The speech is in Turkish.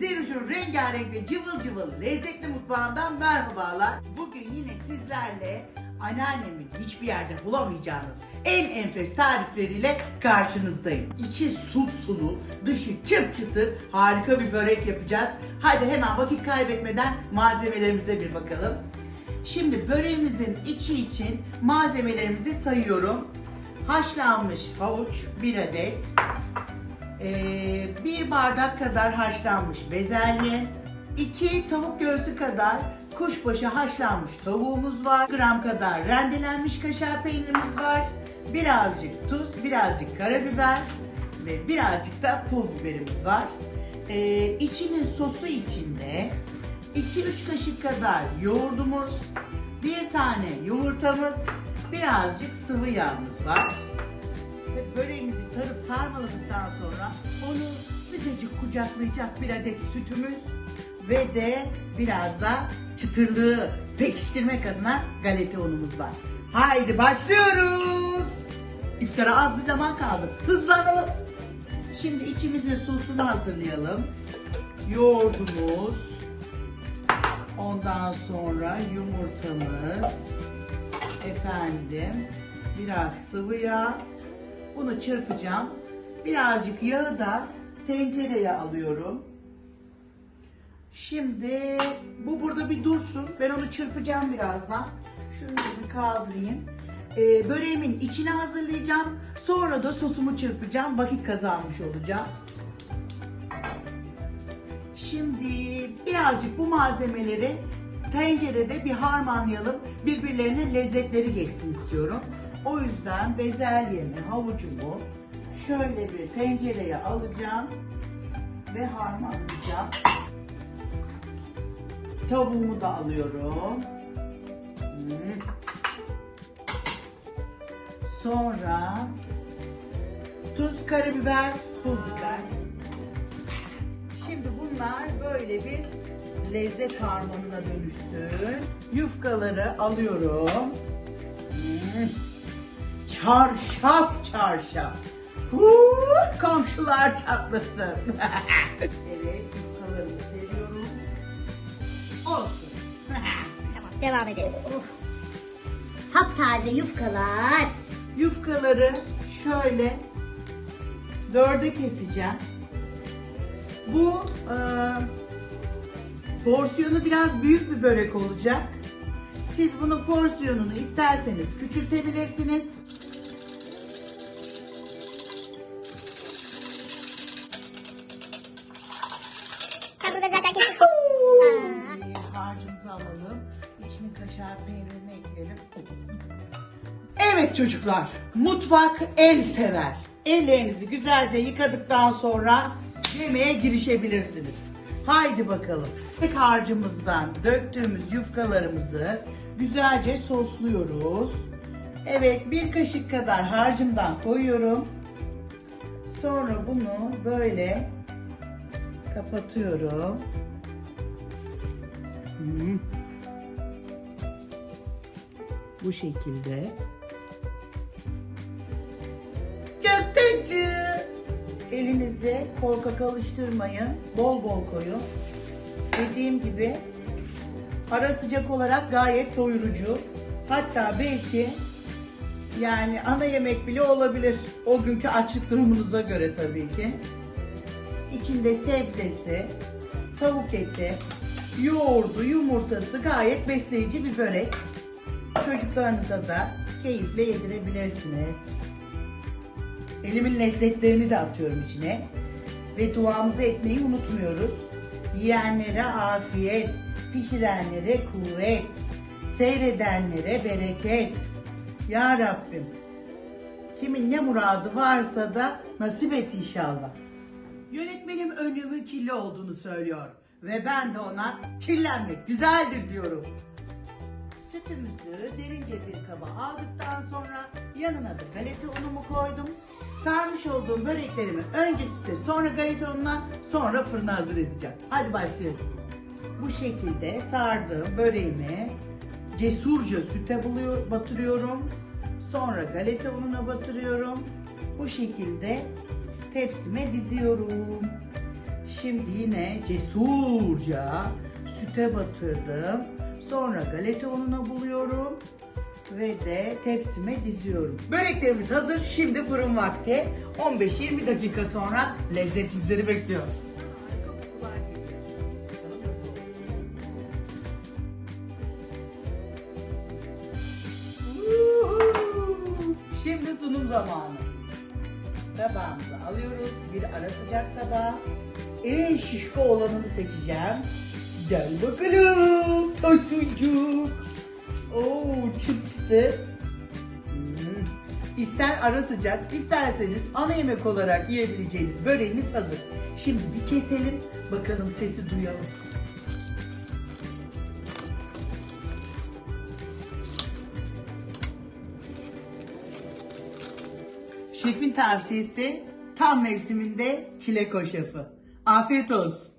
Zeruş'un rengarenk ve cıvıl cıvıl lezzetli mutfağından merhabalar. Bugün yine sizlerle anneannemin hiçbir yerde bulamayacağınız en enfes tarifleriyle karşınızdayım. İçi sulu sulu, dışı çıp çıtır harika bir börek yapacağız. Hadi hemen vakit kaybetmeden malzemelerimize bir bakalım. Şimdi böreğimizin içi için malzemelerimizi sayıyorum. Haşlanmış havuç 1 adet, ee, bir bardak kadar haşlanmış bezelye, iki tavuk göğsü kadar kuşbaşı haşlanmış tavuğumuz var, gram kadar rendelenmiş kaşar peynirimiz var, birazcık tuz, birazcık karabiber ve birazcık da pul biberimiz var. Ee, içinin sosu içinde 2-3 kaşık kadar yoğurdumuz, bir tane yumurtamız, birazcık sıvı yağımız var. Böreğimizi sarıp sarmaladıktan sonra onu sıcacık kucaklayacak bir adet sütümüz ve de biraz da çıtırlığı pekiştirmek adına galeta unumuz var. Haydi başlıyoruz. İftara az bir zaman kaldı. Hızlanalım. Şimdi içimizin sosunu hazırlayalım. Yoğurdumuz, ondan sonra yumurtamız, efendim biraz sıvı yağ, bunu çırpacağım. Birazcık yağı da tencereye alıyorum. Şimdi bu burada bir dursun. Ben onu çırpacağım birazdan. Şunu bir kaldırayım. Ee, böreğimin içine hazırlayacağım. Sonra da sosumu çırpacağım. Vakit kazanmış olacağım. Şimdi birazcık bu malzemeleri tencerede bir harmanlayalım. Birbirlerine lezzetleri geçsin istiyorum. O yüzden bezelyemi, havucumu şöyle bir tencereye alacağım ve harmanlayacağım. Tavuğumu da alıyorum. Sonra tuz, karabiber, pul biber. Şimdi bunlar böyle bir lezzet harmanına dönüşsün. Yufkaları alıyorum. Hmm. Çarşaf çarşaf. Huu, komşular çatlasın. evet yufkalarımı seriyorum. Olsun. Tamam devam edelim. Of. Taptaze yufkalar. Yufkaları şöyle dörde keseceğim. Bu e, porsiyonu biraz büyük bir börek olacak. Siz bunun porsiyonunu isterseniz küçültebilirsiniz. Burada zaten kesin. Harcımızı alalım. İçine kaşar peynirini ekleyelim. Evet çocuklar, mutfak el sever. Ellerinizi güzelce yıkadıktan sonra yemeğe girişebilirsiniz. Haydi bakalım. Tek harcımızdan döktüğümüz yufkalarımızı güzelce sosluyoruz. Evet, bir kaşık kadar harcımdan koyuyorum. Sonra bunu böyle kapatıyorum. Hmm. Bu şekilde. Çok tatlı. Elinize korkak alıştırmayın. Bol bol koyun. Dediğim gibi ara sıcak olarak gayet doyurucu. Hatta belki yani ana yemek bile olabilir. O günkü açlık durumunuza göre tabii ki. İçinde sebzesi, tavuk eti, yoğurdu, yumurtası gayet besleyici bir börek. Çocuklarınıza da keyifle yedirebilirsiniz. Elimin lezzetlerini de atıyorum içine. Ve duamızı etmeyi unutmuyoruz. Yiyenlere afiyet, pişirenlere kuvvet, seyredenlere bereket. Ya Rabbim, kimin ne muradı varsa da nasip et inşallah. Yönetmenim önlüğümün kirli olduğunu söylüyor. Ve ben de ona kirlenmek güzeldir diyorum. Sütümüzü derince bir kaba aldıktan sonra yanına da galeta unumu koydum. Sarmış olduğum böreklerimi önce süte sonra galeta ununa sonra fırına hazır edeceğim. Hadi başlayalım. Bu şekilde sardığım böreğimi cesurca süte buluyor, batırıyorum. Sonra galeta ununa batırıyorum. Bu şekilde tepsime diziyorum. Şimdi yine cesurca süte batırdım. Sonra galeta ununa buluyorum ve de tepsime diziyorum. Böreklerimiz hazır. Şimdi fırın vakti. 15-20 dakika sonra lezzet bizleri bekliyor. Şimdi sunum zamanı. Tabağımızı alıyoruz. Bir ara sıcak tabağı. En şişko olanını seçeceğim. Gel bakalım Tosuncuk. Oo çıt çıtı. Hmm. İster ara sıcak, isterseniz ana yemek olarak yiyebileceğiniz böreğimiz hazır. Şimdi bir keselim, bakalım sesi duyalım. Şefin tavsiyesi tam mevsiminde çilek hoşafı. Afiyet olsun.